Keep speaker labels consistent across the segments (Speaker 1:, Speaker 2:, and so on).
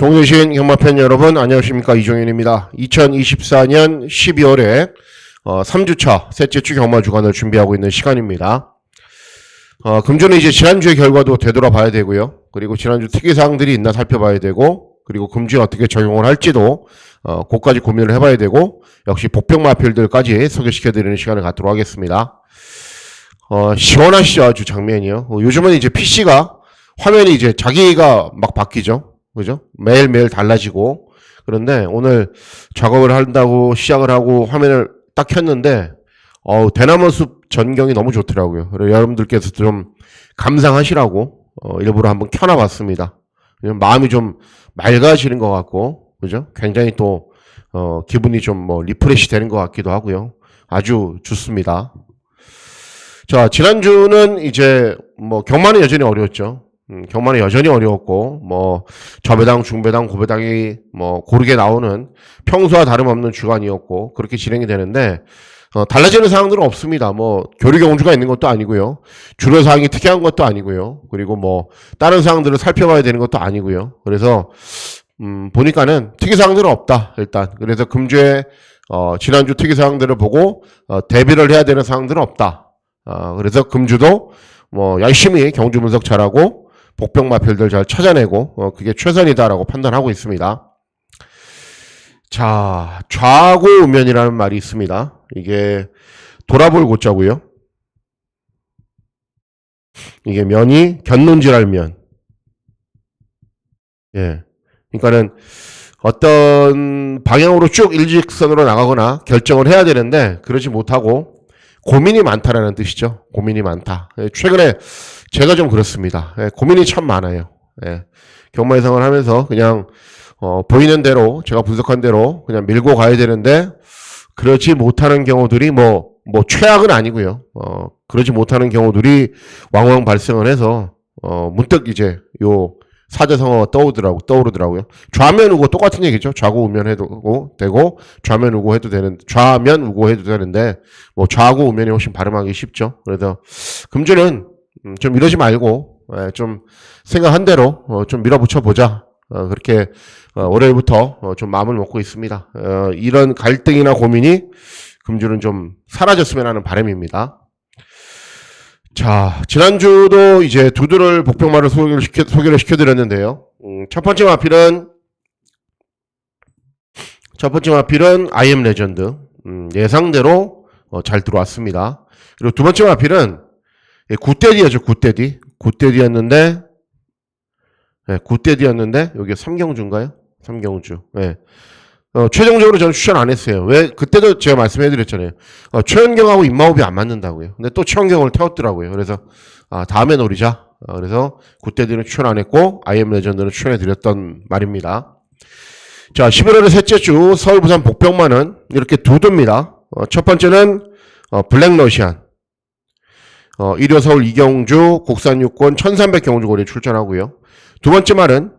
Speaker 1: 정대신 경마팬 여러분 안녕하십니까 이종현입니다. 2024년 12월에 어, 3주차 셋째 주 경마 주간을 준비하고 있는 시간입니다. 어, 금주는 이제 지난주의 결과도 되돌아봐야 되고요. 그리고 지난주 특이사항들이 있나 살펴봐야 되고 그리고 금주에 어떻게 적용을 할지도 어, 그까지 고민을 해봐야 되고 역시 복병마필들까지 소개시켜드리는 시간을 갖도록 하겠습니다. 어, 시원하시죠 아주 장면이요. 어, 요즘은 이제 PC가 화면이 이제 자기가 막 바뀌죠. 그죠? 매일매일 달라지고. 그런데 오늘 작업을 한다고 시작을 하고 화면을 딱 켰는데, 어우, 대나무 숲 전경이 너무 좋더라고요. 그래서 여러분들께서 좀 감상하시라고, 어, 일부러 한번 켜놔 봤습니다. 그냥 마음이 좀 맑아지는 것 같고, 그죠? 굉장히 또, 어, 기분이 좀 뭐 리프레시 되는 것 같기도 하고요. 아주 좋습니다. 자, 지난주는 이제 뭐 경마는 여전히 어려웠죠. 음, 경마는 여전히 어려웠고, 뭐, 저배당, 중배당, 고배당이 뭐, 고르게 나오는 평소와 다름없는 주간이었고, 그렇게 진행이 되는데, 어, 달라지는 사항들은 없습니다. 뭐, 교류 경주가 있는 것도 아니고요. 주로 사항이 특이한 것도 아니고요. 그리고 뭐, 다른 사항들을 살펴봐야 되는 것도 아니고요. 그래서, 음, 보니까는 특이 사항들은 없다, 일단. 그래서 금주에, 어, 지난주 특이 사항들을 보고, 어, 대비를 해야 되는 사항들은 없다. 어, 그래서 금주도, 뭐, 열심히 경주 분석 잘하고, 복병마필들 잘 찾아내고 어, 그게 최선이다라고 판단하고 있습니다. 자, 좌고 우면이라는 말이 있습니다. 이게 돌아볼 고자고요. 이게 면이 견눈질할 면. 예. 그러니까는 어떤 방향으로 쭉 일직선으로 나가거나 결정을 해야 되는데 그러지 못하고 고민이 많다라는 뜻이죠. 고민이 많다. 예, 최근에 제가 좀 그렇습니다. 예, 고민이 참 많아요. 예, 경마 예상을 하면서 그냥 어, 보이는 대로 제가 분석한 대로 그냥 밀고 가야 되는데 그렇지 못하는 경우들이 뭐, 뭐 최악은 아니고요. 어, 그러지 못하는 경우들이 왕왕 발생을 해서 어, 문득 이제 요 사자성어가 떠오르더라고, 떠오르더라고요. 좌면 우고 똑같은 얘기죠. 좌고 우면 해도 되고, 좌면 우고 해도 되는, 좌면 우고 해도 되는데, 뭐 좌고 우면이 훨씬 발음하기 쉽죠. 그래서, 금주는 음, 좀 이러지 말고, 예, 좀 생각한 대로 어, 좀 밀어붙여 보자. 어, 그렇게 어, 월요일부터 어, 좀 마음을 먹고 있습니다. 어, 이런 갈등이나 고민이 금주는 좀 사라졌으면 하는 바람입니다. 자, 지난주도 이제 두드를 복병마를 소개를, 시켜, 소개를 시켜드렸는데요. 음, 첫 번째 마필은, 첫 번째 마필은 IM 레전드. 음, 예상대로 어, 잘 들어왔습니다. 그리고 두 번째 마필은 예, 굿데디였죠, 굿데디. 굿데디였는데, 예, 굿데디였는데, 여기 삼경주인가요? 삼경주. 예. 어, 최종적으로 저는 추천 안 했어요. 왜? 그때도 제가 말씀해 드렸잖아요. 어, 최현경하고 입마호비 안 맞는다고요. 근데 또 최현경을 태웠더라고요. 그래서, 아, 다음에 노리자. 어, 그래서, 그때들은 추천 안 했고, IM 레전드는 추천해 드렸던 말입니다. 자, 11월의 셋째 주, 서울, 부산, 복병만은 이렇게 두 두입니다. 어, 첫 번째는, 어, 블랙러시안. 어, 1호 서울 이경주, 국산 육권 1300 경주거리에 출전하고요. 두 번째 말은,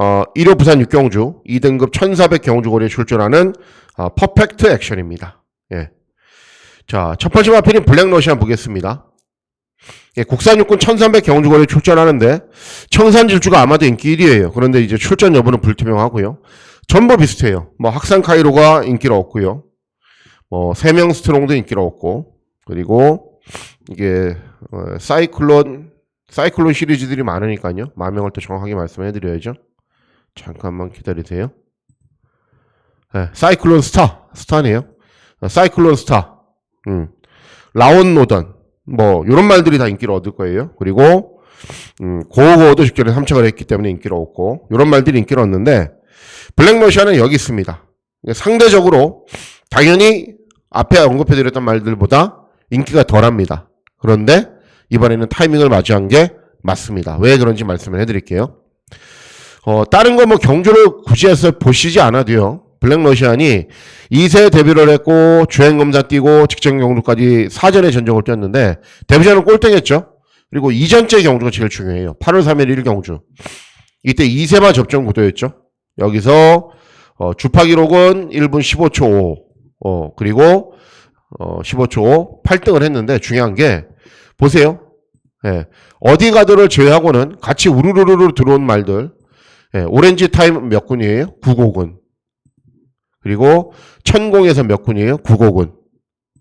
Speaker 1: 어, 1호 부산 육경주 2등급 1400 경주거리에 출전하는 어, 퍼펙트 액션입니다. 예. 자, 첫 번째 마필인 블랙러시안 보겠습니다. 예, 국산 육군 1300 경주거리에 출전하는데 청산 질주가 아마도 인기 1위예요. 그런데 이제 출전 여부는 불투명하고요. 전부 비슷해요. 뭐 학산 카이로가 인기를 얻고요. 뭐 세명 스트롱도 인기를 얻고 그리고 이게 어, 사이클론 사이클론 시리즈들이 많으니까요. 마명을 또 정확하게 말씀해 드려야죠. 잠깐만 기다리세요. 네, 사이클론 스타, 스타네요. 어, 사이클론 스타, 음, 라온 노던, 뭐 이런 말들이 다 인기를 얻을 거예요. 그리고 음, 고고도 직전에 삼척을 했기 때문에 인기를 얻고 이런 말들이 인기를 얻는데 블랙러시아는 여기 있습니다. 상대적으로 당연히 앞에 언급해드렸던 말들보다 인기가 덜합니다. 그런데 이번에는 타이밍을 맞이한 게 맞습니다. 왜 그런지 말씀을 해드릴게요. 어, 다른 거 뭐 경주를 굳이 해서 보시지 않아도요. 블랙러시안이 2세 데뷔를 했고 주행검사 뛰고 직전 경주까지 사전에 전적을 뛰었는데 데뷔전은 꼴등했죠. 그리고 이전째 경주가 제일 중요해요. 8월 3일 1경주. 이때 2세만 접종 구도였죠. 여기서 어, 주파 기록은 1분 15초 5. 어, 그리고 어, 15초 5 8등을 했는데 중요한 게 보세요. 예. 어디 가도를 제외하고는 같이 우르르르 들어온 말들 예, 오렌지 타임 몇 군이에요? 9곡은. 그리고 천공에서 몇 군이에요? 9곡은.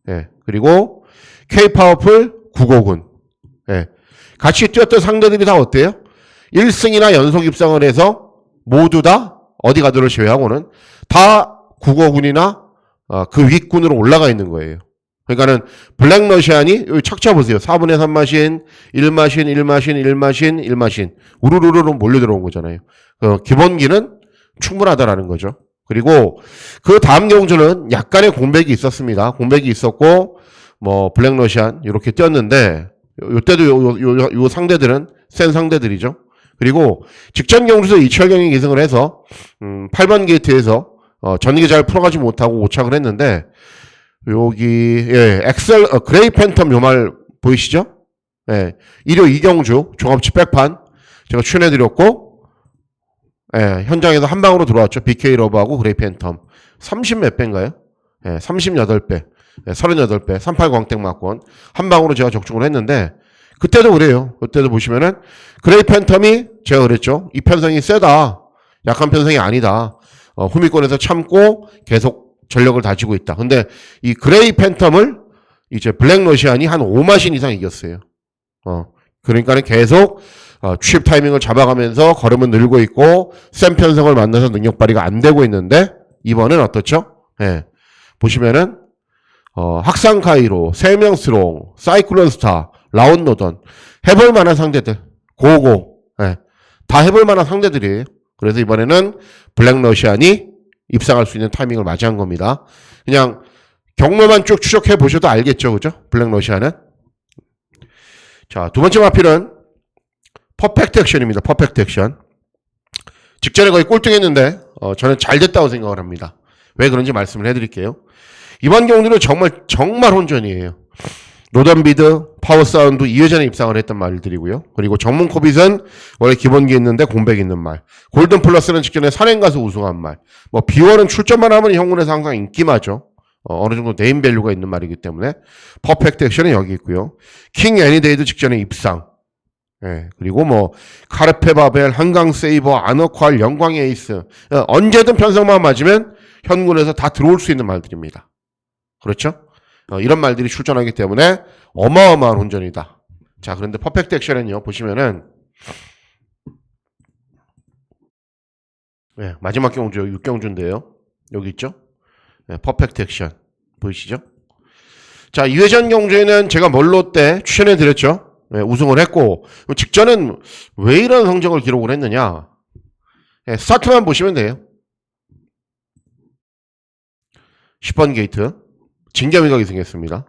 Speaker 1: 예, 그리고 K 파워풀 9곡은. 예, 같이 뛰었던 상대들이 다 어때요? 1승이나 연속 입상을 해서 모두 다 어디 가도를 제외하고는 다 9곡군이나 어, 그 윗군으로 올라가 있는 거예요. 그러니까는 블랙 러시안이 여기 착자 보세요. 4분의 3 마신, 1 마신, 1 마신, 1 마신, 1 마신. 우르르르 몰려 들어온 거잖아요. 그 기본기는 충분하다라는 거죠. 그리고 그 다음 경주는 약간의 공백이 있었습니다. 공백이 있었고 뭐 블랙 러시안 이렇게 뛰었는데 요, 때도 요, 요, 요, 요 상대들은 센 상대들이죠. 그리고 직전 경주에서 이철경이 기승을 해서 음, 8번 게이트에서 어, 전기 잘 풀어가지 못하고 오착을 했는데 여기 예, 엑셀 어, 그레이 팬텀 요 말 보이시죠? 예, 1호 이경주 종합치 백판 제가 출연해 드렸고 예, 현장에서 한 방으로 들어왔죠. BK 러브하고 그레이 팬텀 30 몇 배인가요? 예, 38배, 예, 38배, 38 광택 맞권 한 방으로 제가 적중을 했는데 그때도 그래요. 그때도 보시면은 그레이 팬텀이 제가 그랬죠. 이 편성이 세다. 약한 편성이 아니다. 어, 후미권에서 참고 계속 전력을 다지고 있다. 근데 이 그레이 팬텀을 이제 블랙 러시안이 한 5마신 이상 이겼어요. 어, 그러니까는 계속 어, 취입 타이밍을 잡아가면서 걸음은 늘고 있고 센 편성을 만나서 능력 발휘가 안 되고 있는데 이번엔 어떻죠? 예. 보시면은 어, 학상 카이로, 세명스롱, 사이클론 스타, 라운 노던 해볼 만한 상대들 고고 예. 다 해볼 만한 상대들이에요. 그래서 이번에는 블랙 러시안이 입상할 수 있는 타이밍을 맞이한 겁니다. 그냥 경로만 쭉 추적해 보셔도 알겠죠, 그죠? 블랙 러시아는. 자, 두 번째 마필은 퍼펙트 액션입니다. 퍼펙트 액션. 직전에 거의 꼴등했는데 어, 저는 잘 됐다고 생각을 합니다. 왜 그런지 말씀을 해드릴게요. 이번 경기는 정말 정말 혼전이에요. 노던비드, 파워사운드 2회전에 입상을 했던 말들이고요. 그리고 정문 코빗은 원래 기본기 있는데 공백 있는 말. 골든 플러스는 직전에 산행 가서 우승한 말. 뭐 비원은 출전만 하면 형군에서 항상 인기마죠. 어, 느 정도 네임 밸류가 있는 말이기 때문에 퍼펙트 액션은 여기 있고요. 킹 애니데이도 직전에 입상. 예, 그리고 뭐 카르페 바벨, 한강 세이버, 아너퀄, 영광 에이스 어, 언제든 편성만 맞으면 현군에서 다 들어올 수 있는 말들입니다. 그렇죠? 어, 이런 말들이 출전하기 때문에 어마어마한 혼전이다. 자, 그런데 퍼펙트 액션은요, 보시면은, 네, 마지막 경주, 6경주인데요. 여기 있죠? 네, 퍼펙트 액션. 보이시죠? 자, 2회전 경주에는 제가 멀로 때 추천해 드렸죠? 네, 우승을 했고, 직전은 왜 이런 성적을 기록을 했느냐? 네, 스타트만 보시면 돼요. 10번 게이트. 진겸이가 기승했습니다.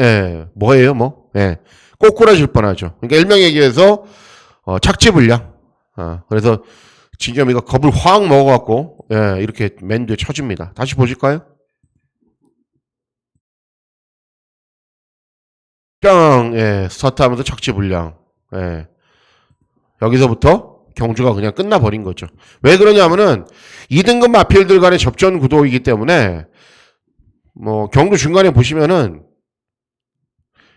Speaker 1: 예, 뭐예요, 뭐? 예, 꼬꾸라질 뻔하죠. 그러니까 일명 얘기해서 어, 착지불량. 어, 그래서 진겸이가 겁을 확 먹어갖고 예, 이렇게 맨 뒤에 쳐줍니다. 다시 보실까요? 깡, 예, 스타트하면서 착지불량. 예, 여기서부터 경주가 그냥 끝나버린 거죠. 왜 그러냐면은 2등급 마필들 간의 접전 구도이기 때문에 뭐 경주 중간에 보시면은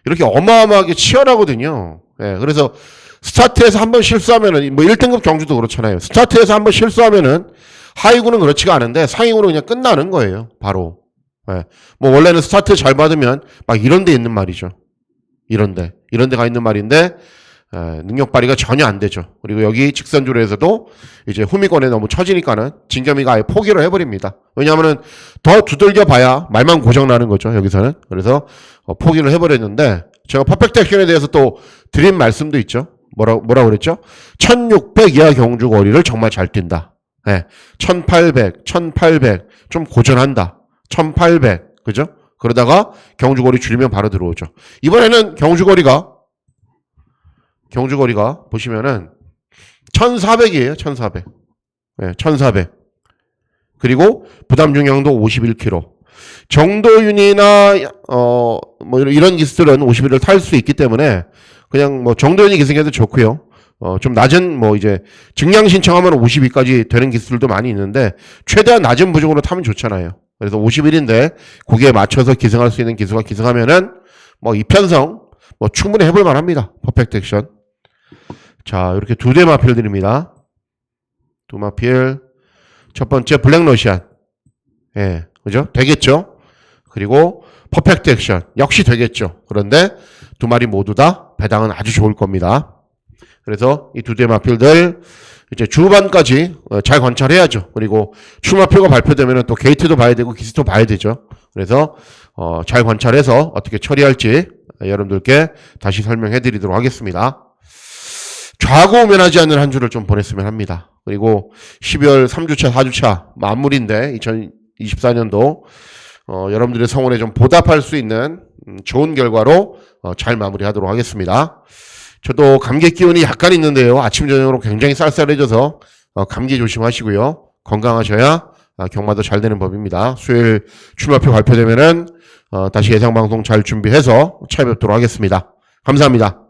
Speaker 1: 이렇게 어마어마하게 치열하거든요. 예, 그래서 스타트에서 한번 실수하면은 뭐 1등급 경주도 그렇잖아요. 스타트에서 한번 실수하면은 하위구는 그렇지가 않은데 상위구는 그냥 끝나는 거예요. 바로. 예. 뭐 원래는 스타트 잘 받으면 막 이런 데 있는 말이죠. 이런 데 이런 데가 있는 말인데 에, 능력 발휘가 전혀 안 되죠. 그리고 여기 직선주로에서도 이제 후미권에 너무 처지니까는 진겸이가 아예 포기를 해버립니다. 왜냐하면은 더 두들겨 봐야 말만 고장 나는 거죠. 여기서는. 그래서 어, 포기를 해버렸는데 제가 퍼펙트 액션에 대해서 또 드린 말씀도 있죠. 뭐라, 뭐라 그랬죠? 1600 이하 경주 거리를 정말 잘 뛴다. 예. 1800, 1800, 좀 고전한다. 1800, 그죠? 그러다가 경주거리 줄이면 바로 들어오죠. 이번에는 경주거리가 경주 거리가 보시면은 1400이에요. 1400. 예, 1400. 그리고 부담 중량도 51kg. 정도윤이나 어 뭐 이런 기수들은 51을 탈 수 있기 때문에 그냥 뭐 정도윤이 기승해도 좋고요. 어 좀 낮은 뭐 이제 증량 신청하면 52까지 되는 기수들도 많이 있는데 최대한 낮은 부족으로 타면 좋잖아요. 그래서 51인데 거기에 맞춰서 기승할 수 있는 기수가 기승하면은 뭐 이편성 뭐 충분히 해볼 만합니다. 퍼펙트 액션. 자, 이렇게 두 대 마필 드립니다. 두 마필. 첫 번째 블랙 러시안. 예, 그죠? 되겠죠? 그리고 퍼펙트 액션. 역시 되겠죠. 그런데 두 마리 모두 다 배당은 아주 좋을 겁니다. 그래서 이 두 대 마필들 이제 주반까지 어, 잘 관찰해야죠. 그리고 추마표가 발표되면 또 게이트도 봐야 되고 기스도 봐야 되죠. 그래서 어, 잘 관찰해서 어떻게 처리할지 여러분들께 다시 설명해 드리도록 하겠습니다. 좌고우면하지 않는 한 주를 좀 보냈으면 합니다. 그리고 12월 3주차, 4주차 마무리인데 2024년도 어, 여러분들의 성원에 좀 보답할 수 있는 음, 좋은 결과로 어, 잘 마무리하도록 하겠습니다. 저도 감기 기운이 약간 있는데요. 아침 저녁으로 굉장히 쌀쌀해져서 어, 감기 조심하시고요. 건강하셔야 아, 경마도 잘 되는 법입니다. 수요일 출마표 발표되면은 어, 다시 예상 방송 잘 준비해서 찾아뵙도록 하겠습니다. 감사합니다.